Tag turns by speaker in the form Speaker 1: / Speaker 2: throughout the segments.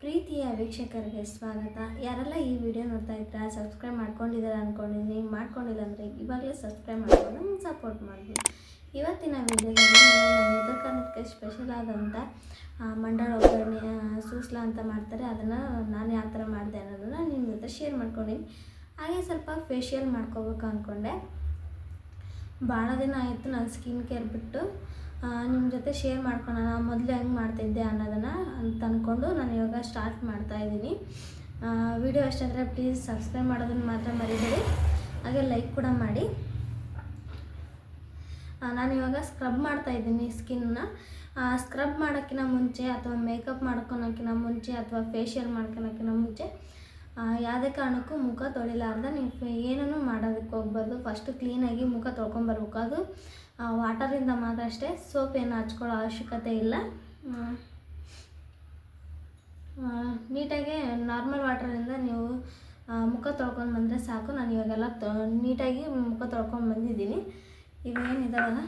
Speaker 1: ಪ್ರೀತಿಯ ವೀಕ್ಷಕರಿಗೆ ಸ್ವಾಗತ. ಯಾರೆಲ್ಲ ಈ ವಿಡಿಯೋ ನೋಡ್ತಾ ಇದ್ದೀರಾ ಸಬ್ಸ್ಕ್ರೈಬ್ ಮಾಡ್ಕೊಂಡಿದ್ದಾರೆ ಅಂದ್ಕೊಂಡಿದ್ದೀನಿ ಮಾಡ್ಕೊಂಡಿಲ್ಲ ಅಂದರೆ ಇವಾಗಲೇ ಸಬ್ಸ್ಕ್ರೈಬ್ ಮಾಡ್ಕೊಂಡು ನಂಗೆ ಸಪೋರ್ಟ್ ಮಾಡಿದ್ವಿ ಇವತ್ತಿನ ವಿಡಿಯೋದಲ್ಲಿ ನಾನು ಉತ್ತರ ಸ್ಪೆಷಲ್ ಆದಂಥ ಮಂಡಳ ಒಗ್ಗರಣೆ ಸೂಸ್ಲಾ ಅಂತ ಮಾಡ್ತಾರೆ. ಅದನ್ನು ನಾನು ಯಾವ ಥರ ಮಾಡಿದೆ ಅನ್ನೋದನ್ನು ನಿಮ್ಮ ಜೊತೆ ಶೇರ್ ಮಾಡ್ಕೊಂಡಿನಿ. ಹಾಗೆ ಸ್ವಲ್ಪ ಫೇಶಿಯಲ್ ಮಾಡ್ಕೋಬೇಕು ಅಂದ್ಕೊಂಡೆ ಭಾಳ ದಿನ ಆಯಿತು ನಾನು ಸ್ಕಿನ್ ಕೇರ್ ಬಿಟ್ಟು ನಿಮ್ಮ ಜೊತೆ ಶೇರ್ ಮಾಡ್ಕೊಳೋಣ ಮೊದಲು ಹೆಂಗೆ ಮಾಡ್ತಿದ್ದೆ ಅನ್ನೋದನ್ನು ಅಂತ ಅಂದ್ಕೊಂಡು ನಾನು ಇವಾಗ ಸ್ಟಾರ್ಟ್ ಮಾಡ್ತಾ ಇದ್ದೀನಿ. ವಿಡಿಯೋ ಅಷ್ಟಾದರೆ ಪ್ಲೀಸ್ ಸಬ್ಸ್ಕ್ರೈಬ್ ಮಾಡೋದನ್ನು ಮಾತ್ರ ಮರಿಬೇಡಿ. ಹಾಗೆ ಲೈಕ್ ಕೂಡ ಮಾಡಿ. ನಾನು ಇವಾಗ ಸ್ಕ್ರಬ್ ಮಾಡ್ತಾ ಇದ್ದೀನಿ ಸ್ಕಿನ್ನ ಸ್ಕ್ರಬ್ ಮಾಡೋಕ್ಕಿಂತ ಮುಂಚೆ ಅಥವಾ ಮೇಕಪ್ ಮಾಡ್ಕೊಳೋಕ್ಕಿಂತ ಮುಂಚೆ ಅಥವಾ ಫೇಶಿಯಲ್ ಮಾಡ್ಕೊಳೋಕ್ಕಿಂತ ಮುಂಚೆ ಯಾವುದೇ ಕಾರಣಕ್ಕೂ ಮುಖ ತೊಳಿಲಾರ್ದ ನೀವು ಏನೂ ಮಾಡೋದಕ್ಕೆ ಹೋಗ್ಬಾರ್ದು. ಫಸ್ಟು ಕ್ಲೀನಾಗಿ ಮುಖ ತೊಳ್ಕೊಂಬರ್ಬೇಕು. ಅದು ವಾಟರಿಂದ ಮಾತ್ರ ಅಷ್ಟೇ. ಸೋಪ್ ಏನು ಹಚ್ಕೊಳ್ಳೋ ಅವಶ್ಯಕತೆ ಇಲ್ಲ. ನೀಟಾಗಿ ನಾರ್ಮಲ್ ವಾಟರಿಂದ ನೀವು ಮುಖ ತೊಳ್ಕೊಂಡು ಬಂದರೆ ಸಾಕು. ನಾನು ಇವಾಗೆಲ್ಲ ತೊ, ನೀಟಾಗಿ ಮುಖ ತೊಳ್ಕೊಂಡು ಬಂದಿದ್ದೀನಿ. ಇವೇನಿದಾವಲ್ಲ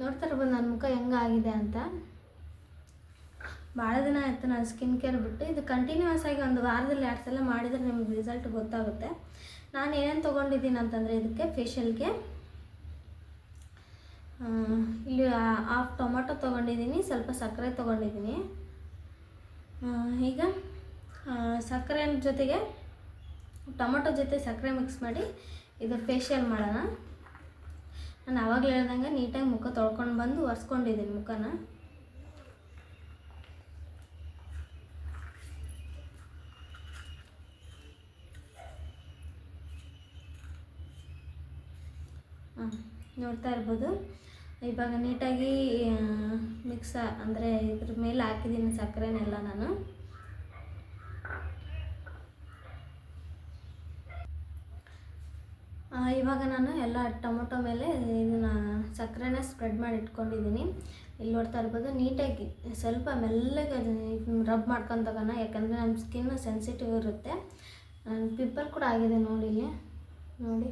Speaker 1: ನೋಡ್ತಾ ಇರ್ಬೋದು ನನ್ನ ಮುಖ ಹೆಂಗಾಗಿದೆ ಅಂತ. ಭಾಳ ದಿನ ಆಯಿತು ನಾನು ಸ್ಕಿನ್ ಕೇರ್ ಬಿಟ್ಟು, ಇದು ಕಂಟಿನ್ಯೂಸ್ ಆಗಿ ಒಂದು ವಾರದಲ್ಲಿ ಎರಡು ಸಲ ಮಾಡಿದರೆ ನಿಮ್ಗೆ ರಿಸಲ್ಟ್ ಗೊತ್ತಾಗುತ್ತೆ. ನಾನು ಏನೇನು ತೊಗೊಂಡಿದ್ದೀನಿ ಅಂತಂದರೆ ಇದಕ್ಕೆ ಫೇಶಿಯಲ್ಗೆ ಇಲ್ಲಿ ಹಾಫ್ ಟೊಮೊಟೊ ತೊಗೊಂಡಿದ್ದೀನಿ, ಸ್ವಲ್ಪ ಸಕ್ಕರೆ ತೊಗೊಂಡಿದ್ದೀನಿ. ಈಗ ಸಕ್ಕರೆ ಜೊತೆಗೆ ಟೊಮೊಟೊ ಜೊತೆ ಸಕ್ಕರೆ ಮಿಕ್ಸ್ ಮಾಡಿ ಇದು ಫೇಶಿಯಲ್ ಮಾಡೋಣ. ನಾನು ಆವಾಗಲೇ ಹೇಳ್ದಂಗೆ ನೀಟಾಗಿ ಮುಖ ತೊಳ್ಕೊಂಡು ಬಂದು ಒರೆಸ್ಕೊಂಡಿದ್ದೀನಿ ಮುಖನ. ನೋಡ್ತಾ ಇರ್ಬೋದು. ಇವಾಗ ನೀಟಾಗಿ ಮಿಕ್ಸ ಅಂದರೆ ಇದ್ರ ಮೇಲೆ ಹಾಕಿದ್ದೀನಿ ಸಕ್ಕರೆನೆಲ್ಲ ನಾನು. ಇವಾಗ ನಾನು ಎಲ್ಲ ಟೊಮೊಟೊ ಮೇಲೆ ಇದನ್ನ ಸಕ್ಕರೆನ ಸ್ಪ್ರೆಡ್ ಮಾಡಿ ಇಟ್ಕೊಂಡಿದ್ದೀನಿ. ಇಲ್ಲಿ ನೋಡ್ತಾ ಇರ್ಬೋದು, ನೀಟಾಗಿ ಸ್ವಲ್ಪ ಮೆಲ್ಲಗೆ ರಬ್ ಮಾಡ್ಕೊಂಡು ತಗೋಣ. ಯಾಕಂದರೆ ನಮ್ಮ ಸ್ಕಿನ್ ಸೆನ್ಸಿಟಿವ್ ಇರುತ್ತೆ. ಪಿಂಪಲ್ ಕೂಡ ಆಗಿದೆ ನೋಡಿ ಇಲ್ಲಿ. ನೋಡಿ.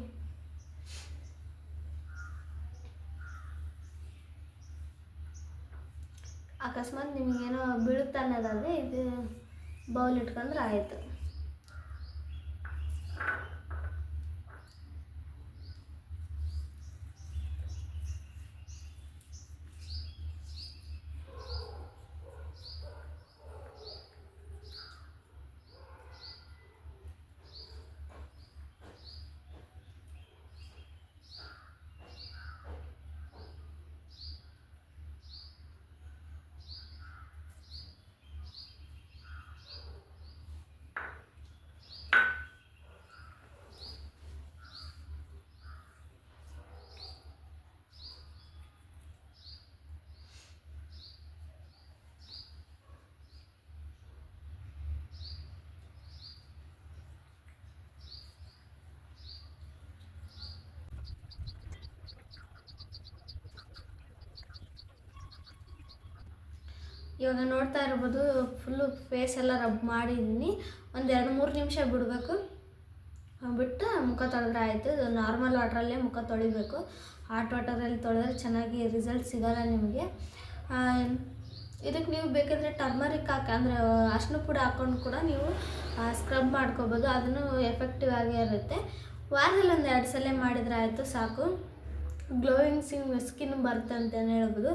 Speaker 1: ಅಕಸ್ಮಾತ್ ನಿಮಗೇನೋ ಬೀಳುತ್ತೆ ಅನ್ನೋದಾದರೆ ಇದು ಬೌಲ್ ಇಟ್ಕೊಂಡ್ರೆ ಆಯಿತು. ಇವಾಗ ನೋಡ್ತಾ ಇರ್ಬೋದು ಫುಲ್ಲು ಫೇಸ್ ಎಲ್ಲ ರಬ್ ಮಾಡಿದ್ದೀನಿ. ಒಂದು ಎರಡು ಮೂರು ನಿಮಿಷ ಬಿಡಬೇಕು. ಬಿಟ್ಟು ಮುಖ ತೊಳೆದ್ರೆ ಆಯಿತು. ನಾರ್ಮಲ್ ವಾಟ್ರಲ್ಲೇ ಮುಖ ತೊಳಿಬೇಕು. ಹಾಟ್ ವಾಟರಲ್ಲಿ ತೊಳೆದ್ರೆ ಚೆನ್ನಾಗಿ ರಿಸಲ್ಟ್ ಸಿಗೋಲ್ಲ ನಿಮಗೆ. ಇದಕ್ಕೆ ನೀವು ಬೇಕಿದ್ರೆ ಟರ್ಮರಿಕ್ ಹಾಕಿ, ಅಂದರೆ ಅರ್ಶಿನ ಪುಡಿ ಹಾಕ್ಕೊಂಡು ಕೂಡ ನೀವು ಸ್ಕ್ರಬ್ ಮಾಡ್ಕೋಬೋದು. ಅದನ್ನು ಎಫೆಕ್ಟಿವ್ ಆಗೇ ಇರುತ್ತೆ. ವಾರದಲ್ಲಿ ಒಂದು ಎರಡು ಸಲ ಮಾಡಿದರೆ ಆಯಿತು ಸಾಕು. ಗ್ಲೋಯಿಂಗ್ ಸಿನ್ ಸ್ಕಿನ್ ಬರುತ್ತೆ ಅಂತಲೇ ಹೇಳ್ಬೋದು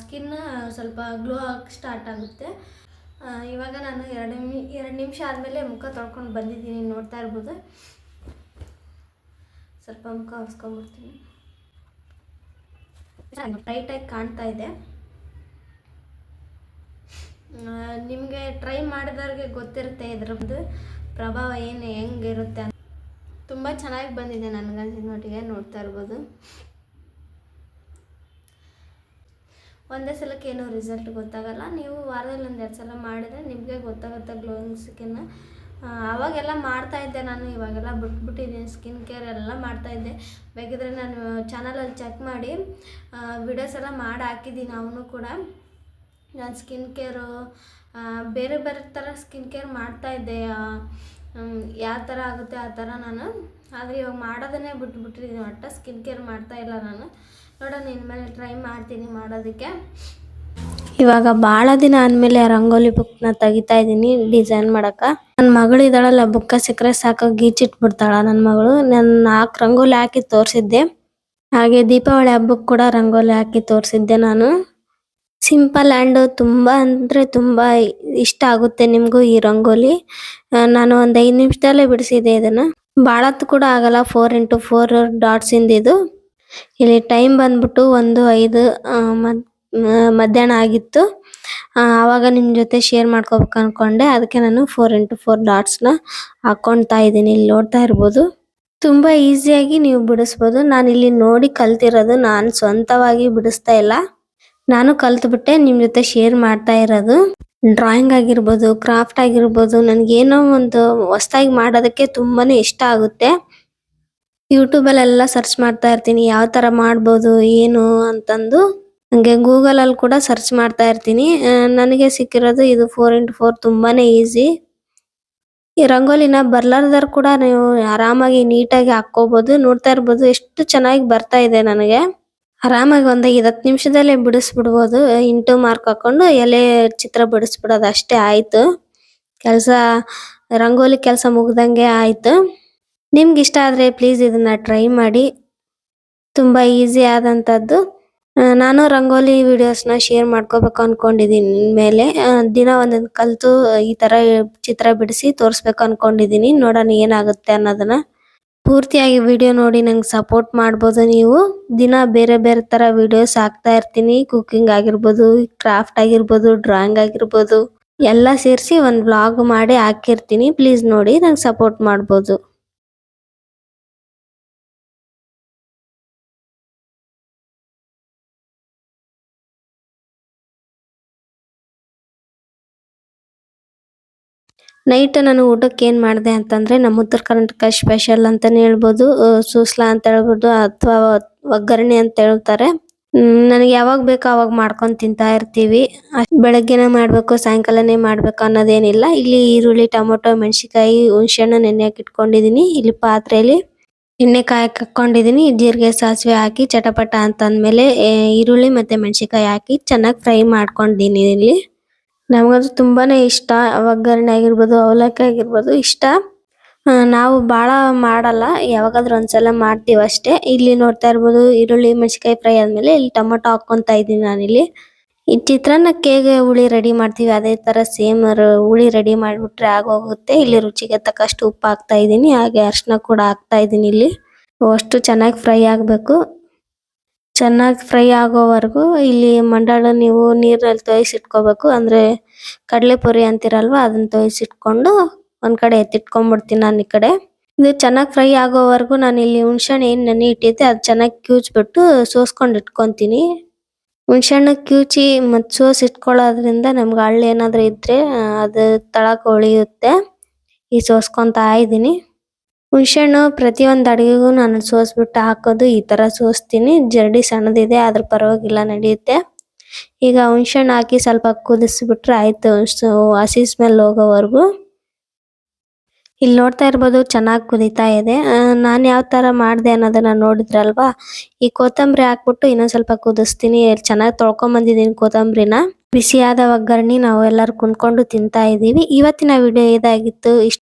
Speaker 1: ಸ್ಕಿನ್ ಸ್ವಲ್ಪ ಗ್ಲೋ ಆಗಕ್ಕೆ ಸ್ಟಾರ್ಟ್ ಆಗುತ್ತೆ. ಇವಾಗ ನಾನು ಎರಡು ನಿಮಿ, ಎರಡು ನಿಮಿಷ ಆದಮೇಲೆ ಮುಖ ತೊಳ್ಕೊಂಡು ಬಂದಿದ್ದೀನಿ, ನೋಡ್ತಾ ಇರ್ಬೋದು. ಸ್ವಲ್ಪ ಮುಖ ಒರೆಸ್ಕೊಂಬಿಡ್ತೀನಿ ಟೈಟಾಗಿ ಕಾಣ್ತಾ ಇದೆ. ನಿಮಗೆ ಟ್ರೈ ಮಾಡಿದವ್ರಿಗೆ ಗೊತ್ತಿರುತ್ತೆ ಇದ್ರದ್ದು ಪ್ರಭಾವ ಏನು ಹೆಂಗಿರುತ್ತೆ ಅಂತ. ತುಂಬ ಚೆನ್ನಾಗಿ ಬಂದಿದೆ ನನಗನ್ಸಿದ ಮಟ್ಟಿಗೆ ನೋಡ್ತಾ ಇರ್ಬೋದು. ಒಂದೇ ಸಲಕ್ಕೆ ಏನು ರಿಸಲ್ಟ್ ಗೊತ್ತಾಗಲ್ಲ. ನೀವು ವಾರದಲ್ಲಿ ಒಂದು ಎರಡು ಸಲ ಮಾಡಿದರೆ ನಿಮಗೆ ಗೊತ್ತಾಗುತ್ತೆ ಗ್ಲೋಯಿಂಗ್ ಸ್ಕಿನ್ ಅವಾಗೆಲ್ಲ ಮಾಡ್ತಾ ಇದ್ದೆ ನಾನು, ಇವಾಗೆಲ್ಲ ಬಿಟ್ಬಿಟ್ಟಿದ್ದೀನಿ ಸ್ಕಿನ್ ಕೇರ್ ಎಲ್ಲ ಮಾಡ್ತಾ ಇದ್ದೆ. ಬೇಕಿದ್ರೆ ನಾನು ಚಾನಲಲ್ಲಿ ಚೆಕ್ ಮಾಡಿ ವಿಡಿಯೋಸ್ ಎಲ್ಲ ಮಾಡಿ ಹಾಕಿದ್ದೀನಿ ಅವನು ಕೂಡ. ನಾನು ಸ್ಕಿನ್ ಕೇರು ಬೇರೆ ಬೇರೆ ಥರ ಸ್ಕಿನ್ ಕೇರ್ ಮಾಡ್ತಾ ಇದ್ದೆ. ಯಾವ ಥರ ಆಗುತ್ತೆ ಆ ಥರ ನಾನು. ಆದರೆ ಇವಾಗ ಮಾಡೋದನ್ನೇ ಬಿಟ್ಬಿಟ್ಟಿದ್ದೀನಿ ಒಟ್ಟು ಸ್ಕಿನ್ ಕೇರ್ ಮಾಡ್ತಾ ಇಲ್ಲ ನಾನು. ನೋಡೋಣ ಇನ್ಮೇಲೆ ಟ್ರೈ ಮಾಡ್ತೀನಿ ಮಾಡೋದಕ್ಕೆ. ಇವಾಗ ಭಾಳ ದಿನ ಆದ್ಮೇಲೆ ರಂಗೋಲಿ ಬುಕ್ನ ತೆಗಿತಾ ಇದ್ದೀನಿ ಡಿಸೈನ್ ಮಾಡಕ ನನ್ನ ಮಗಳು ಇದ್ದಾಳಲ್ಲ ಬುಕ್ಕ ಸಿಕ್ಕರೆ ಸಾಕು ಗೀಚಿಟ್ಬಿಡ್ತಾಳ ನನ್ನ ಮಗಳು. ನಾನು ನಾಲ್ಕು ರಂಗೋಲಿ ಹಾಕಿ ತೋರಿಸಿದ್ದೆ. ಹಾಗೆ ದೀಪಾವಳಿ ಹಬ್ಬಕ್ಕೆ ಕೂಡ ರಂಗೋಲಿ ಹಾಕಿ ತೋರಿಸಿದ್ದೆ ನಾನು. ಸಿಂಪಲ್ ಆ್ಯಂಡ್ ತುಂಬಾ ಅಂದ್ರೆ ತುಂಬಾ ಇಷ್ಟ ಆಗುತ್ತೆ ನಿಮಗೂ ಈ ರಂಗೋಲಿ. ನಾನು ಒಂದು ಐದು ನಿಮಿಷದಲ್ಲೇ ಬಿಡಿಸಿದೆ ಇದನ್ನ. ಭಾಳತ್ತು ಕೂಡ ಆಗಲ್ಲ ಫೋರ್ ಇಂಟು ಫೋರ್ ಡಾಟ್ಸ್ ಇಂದ ಇದು. ಇಲ್ಲಿ ಟೈಮ್ ಬಂದ್ಬಿಟ್ಟು ಒಂದು ಐದು ಮಧ್ಯಾಹ್ನ ಆಗಿತ್ತು. ಆವಾಗ ನಿಮ್ಮ ಜೊತೆ ಶೇರ್ ಮಾಡ್ಕೋಬೇಕು ಅನ್ಕೊಂಡೆ. ಅದಕ್ಕೆ ನಾನು ಫೋರ್ ಇಂಟು ಫೋರ್ ಡಾಟ್ಸ್ನ ಹಾಕೊಳ್ತಾ ಇದ್ದೀನಿ. ಇಲ್ಲಿ ನೋಡ್ತಾ ಇರ್ಬೋದು. ತುಂಬಾ ಈಸಿಯಾಗಿ ನೀವು ಬಿಡಿಸ್ಬೋದು. ನಾನು ಇಲ್ಲಿ ನೋಡಿ ಕಲ್ತಿರೋದು ನಾನು ಸ್ವಂತವಾಗಿ ಬಿಡಿಸ್ತಾ ಇಲ್ಲ. ನಾನು ಕಲ್ತ್ಬಿಟ್ಟೆ ನಿಮ್ಮ ಜೊತೆ ಶೇರ್ ಮಾಡ್ತಾ ಇರೋದು. ಡ್ರಾಯಿಂಗ್ ಆಗಿರ್ಬೋದು ಕ್ರಾಫ್ಟ್ ಆಗಿರ್ಬೋದು, ನನಗೇನೋ ಒಂದು ಹೊಸ್ದಾಗಿ ಮಾಡೋದಕ್ಕೆ ತುಂಬಾನೇ ಇಷ್ಟ ಆಗುತ್ತೆ. ಯೂಟ್ಯೂಬಲ್ಲೆಲ್ಲ ಸರ್ಚ್ ಮಾಡ್ತಾ ಇರ್ತೀನಿ, ಯಾವ ತರ ಮಾಡ್ಬೋದು, ಏನು ಅಂತಂದು. ಹಂಗೆ ಗೂಗಲ್ ಅಲ್ಲಿ ಕೂಡ ಸರ್ಚ್ ಮಾಡ್ತಾ ಇರ್ತೀನಿ. ನನಗೆ ಸಿಕ್ಕಿರೋದು ಇದು ಫೋರ್ ಇಂಟು ಫೋರ್ ತುಂಬಾನೇ ಈಸಿ ಈ ರಂಗೋಲಿನ ಬರ್ಲಾರ್ದಾರ ಕೂಡ ನೀವು ಆರಾಮಾಗಿ ನೀಟಾಗಿ ಹಾಕೋಬಹುದು ನೋಡ್ತಾ ಇರ್ಬೋದು. ಎಷ್ಟು ಚೆನ್ನಾಗಿ ಬರ್ತಾ ಇದೆ ನನಗೆ. ಆರಾಮಾಗಿ ಒಂದ್ ಐದತ್ತು ನಿಮಿಷದಲ್ಲೇ ಬಿಡಿಸ್ಬಿಡ್ಬೋದು. ಇಂಟು ಮಾರ್ಕ್ ಹಾಕೊಂಡು ಎಲೆ ಚಿತ್ರ ಬಿಡಿಸ್ಬಿಡೋದು ಅಷ್ಟೇ ಆಯ್ತು. ಕೆಲಸ, ರಂಗೋಲಿ ಕೆಲಸ ಮುಗ್ದಂಗೆ ಆಯ್ತು. ನಿಮ್ಗೆ ಇಷ್ಟ ಆದರೆ ಪ್ಲೀಸ್ ಇದನ್ನು ಟ್ರೈ ಮಾಡಿ. ತುಂಬಾ ಈಸಿ ಆದಂತದ್ದು. ನಾನು ರಂಗೋಲಿ ವಿಡಿಯೋಸ್ನ ಶೇರ್ ಮಾಡ್ಕೋಬೇಕು ಅಂದ್ಕೊಂಡಿದ್ದೀನಿ ಮೇಲೆ. ದಿನ ಒಂದೊಂದು ಕಲಿತು ಈ ತರ ಚಿತ್ರ ಬಿಡಿಸಿ ತೋರಿಸ್ಬೇಕು ಅಂದ್ಕೊಂಡಿದ್ದೀನಿ ನೋಡೋಣ ಏನಾಗುತ್ತೆ ಅನ್ನೋದನ್ನ. ಪೂರ್ತಿಯಾಗಿ ವಿಡಿಯೋ ನೋಡಿ ನಂಗೆ ಸಪೋರ್ಟ್ ಮಾಡ್ಬೋದು ನೀವು. ದಿನ ಬೇರೆ ಬೇರೆ ತರ ವಿಡಿಯೋಸ್ ಹಾಕ್ತಾ ಇರ್ತೀನಿ. ಕುಕ್ಕಿಂಗ್ ಆಗಿರ್ಬೋದು ಕ್ರಾಫ್ಟ್ ಆಗಿರ್ಬೋದು ಡ್ರಾಯಿಂಗ್ ಆಗಿರ್ಬೋದು. ಎಲ್ಲ ಸೇರಿಸಿ ಒಂದು ವ್ಲಾಗ್ ಮಾಡಿ ಹಾಕಿರ್ತೀನಿ. ಪ್ಲೀಸ್ ನೋಡಿ ನಂಗೆ ಸಪೋರ್ಟ್ ಮಾಡ್ಬೋದು. ನೈಟ್ ನಾನು ಊಟಕ್ಕೆ ಏನು ಮಾಡಿದೆ ಅಂತಂದ್ರೆ ನಮ್ಮ ಉತ್ತರ ಕರ್ನಾಟಕ ಸ್ಪೆಷಲ್ ಅಂತಾನೆ ಹೇಳ್ಬೋದು. ಸೂಸ್ಲಾ ಅಂತ ಹೇಳ್ಬೋದು ಅಥವಾ ಒಗ್ಗರಣೆ ಅಂತ ಹೇಳ್ತಾರೆ. ನನಗೆ ಯಾವಾಗ ಬೇಕೋ ಅವಾಗ ಮಾಡ್ಕೊಂಡು ತಿಂತಾ ಇರ್ತೀವಿ. ಅಷ್ಟ್ ಮಾಡಬೇಕು, ಸಾಯಂಕಾಲನೇ ಮಾಡಬೇಕು ಅನ್ನೋದೇನಿಲ್ಲ. ಇಲ್ಲಿ ಈರುಳ್ಳಿ, ಟೊಮೊಟೊ ಮೆಣಸಿಕಾಯಿ ಹುಣಸೆಹಣ್ಣು ನೆನೆ ಹಾಕಿ ಇಟ್ಕೊಂಡಿದೀನಿ. ಇಲ್ಲಿ ಪಾತ್ರೆಯಲ್ಲಿ ಎಣ್ಣೆ ಕಾಯಕ್ಕೆ ಹಾಕೊಂಡಿದೀನಿ ಜೀರಿಗೆ, ಸಾಸಿವೆ ಹಾಕಿ, ಚಟಪಟ ಅಂತ ಅಂದ್ಮೇಲೆ ಈರುಳ್ಳಿ ಮತ್ತೆ ಮೆಣಸಿಕಾಯಿ ಹಾಕಿ ಚೆನ್ನಾಗಿ ಫ್ರೈ ಮಾಡ್ಕೊಂಡಿದ್ದೀನಿ ಇಲ್ಲಿ. ನಮಗದು ತುಂಬಾನೇ ಇಷ್ಟ. ಒಗ್ಗರಣೆ ಆಗಿರ್ಬೋದು, ಅವಲಕ್ಕಿ ಆಗಿರ್ಬೋದು ಇಷ್ಟ. ನಾವು ಬಹಳ ಮಾಡಲ್ಲ. ಯಾವಾಗಾದ್ರೂ ಒಂದ್ಸಲ ಮಾಡ್ತೀವಿ ಅಷ್ಟೇ. ಇಲ್ಲಿ ನೋಡ್ತಾ ಇರಬಹುದು ಈರುಳ್ಳಿ, ಮೆಣಸಿನಕಾಯಿ ಫ್ರೈ ಆದ್ಮೇಲೆ ಇಲ್ಲಿ ಟೊಮೊಟೊ ಹಾಕೊಂತ ಇದೀನಿ ನಾನಿಲ್ಲಿ. ಈ ಚಿತ್ರಾನ್ನಕ್ಕೆ ಹೇಗೆ ಹುಳಿ ರೆಡಿ ಮಾಡ್ತೀವಿ. ಅದೇ ತರ ಸೇಮ್ ಹುಳಿ ರೆಡಿ ಮಾಡ್ಬಿಟ್ರೆ ಆಗೋಗುತ್ತೆ. ಇಲ್ಲಿ ರುಚಿಗೆ ತಕ್ಕಷ್ಟು ಉಪ್ಪು ಹಾಕ್ತಾ ಇದೀನಿ ಹಾಗೆ ಅರಿಶಿನ ಕೂಡ ಹಾಕ್ತಾ ಇದೀನಿ ಇಲ್ಲಿ. ಅಷ್ಟು ಚೆನ್ನಾಗಿ ಫ್ರೈ ಆಗ್ಬೇಕು. ಚೆನ್ನಾಗಿ ಫ್ರೈ ಆಗೋವರೆಗೂ ಇಲ್ಲಿ ಮಂಡಾಳ ನೀವು ನೀರಲ್ಲಿ ತೋಯಿಸಿಟ್ಕೋಬೇಕು. ಅಂದ್ರೆ ಕಡಲೆ ಪುರಿ ಅಂತಿರಲ್ವಾ, ಅದನ್ನ ತೋಯಿಸಿಟ್ಕೊಂಡು ಒಂದ್ ಕಡೆ ಎತ್ತಿಟ್ಕೊಂಡ್ಬಿಡ್ತೀನಿ ನಾನು ಈ ಕಡೆ. ಇದು ಚೆನ್ನಾಗಿ ಫ್ರೈ ಆಗೋವರೆಗೂ ನಾನು ಇಲ್ಲಿ ಹುಣ್ಸೆಹಣ್ಣು ಏನ್ ನೆನೆ ಇಟ್ಟಿದ್ದೆ, ಅದು ಚೆನ್ನಾಗಿ ಕ್ಯೂಚ್ಬಿಟ್ಟು ಸೋಸ್ಕೊಂಡು ಇಟ್ಕೊಂತೀನಿ. ಹುಣ್ಸೆಹಣ್ಣು ಕ್ಯೂಚಿ ಮತ್ ಸೋಸ್ ಇಟ್ಕೊಳ್ಳೋದ್ರಿಂದ ನಮ್ಗೆ ಹಳ್ಳ ಏನಾದ್ರು ಇದ್ರೆ ಅದು ತಳಕ್ಕೆ ಉಳಿಯುತ್ತೆ ಈ ಸೋಸ್ಕೊಂತಾ ಇದೀನಿ. ಹುಣ್ಸೆಹಣ್ಣು ಪ್ರತಿಯೊಂದು ಅಡುಗೆಗೂ ನಾನು ಸೋಸ್ಬಿಟ್ಟು ಹಾಕೋದು ಈ ತರ ಸೋಸ್ತೀನಿ. ಜರಡಿ ಸಣ್ಣದಿದೆ, ಆದ್ರೂ ಪರವಾಗಿಲ್ಲ, ನಡೆಯುತ್ತೆ. ಈಗ ಹುಣ್ಸೆಹಣ್ಣು ಹಾಕಿ ಸ್ವಲ್ಪ ಕುದಿಸ್ಬಿಟ್ರೆ ಆಯ್ತು. ಹಸಿ ಸ್ಮೆಲ್ ಹೋಗೋವರೆಗೂ. ಇಲ್ಲಿ ನೋಡ್ತಾ ಇರ್ಬೋದು ಚೆನ್ನಾಗಿ ಕುದೀತಾ ಇದೆ. ನಾನು ಯಾವ ತರ ಮಾಡಿದೆ ಅನ್ನೋದನ್ನ ನೋಡಿದ್ರಲ್ವಾ? ಈ ಕೊತ್ತಂಬರಿ ಹಾಕ್ಬಿಟ್ಟು ಇನ್ನೊಂದು ಸ್ವಲ್ಪ ಕುದಿಸ್ತೀನಿ. ಚೆನ್ನಾಗಿ ತೊಳ್ಕೊಂಬಂದಿದ್ದೀನಿ ಕೊತ್ತಂಬರಿನ. ಬಿಸಿಯಾದ ಒಗ್ಗರಣೆ ನಾವು ಎಲ್ಲರೂ ಕುಂದ್ಕೊಂಡು ತಿಂತಾ ಇದೀವಿ. ಇವತ್ತಿನ ವಿಡಿಯೋ ಇದಾಗಿತ್ತು. ಇಷ್ಟ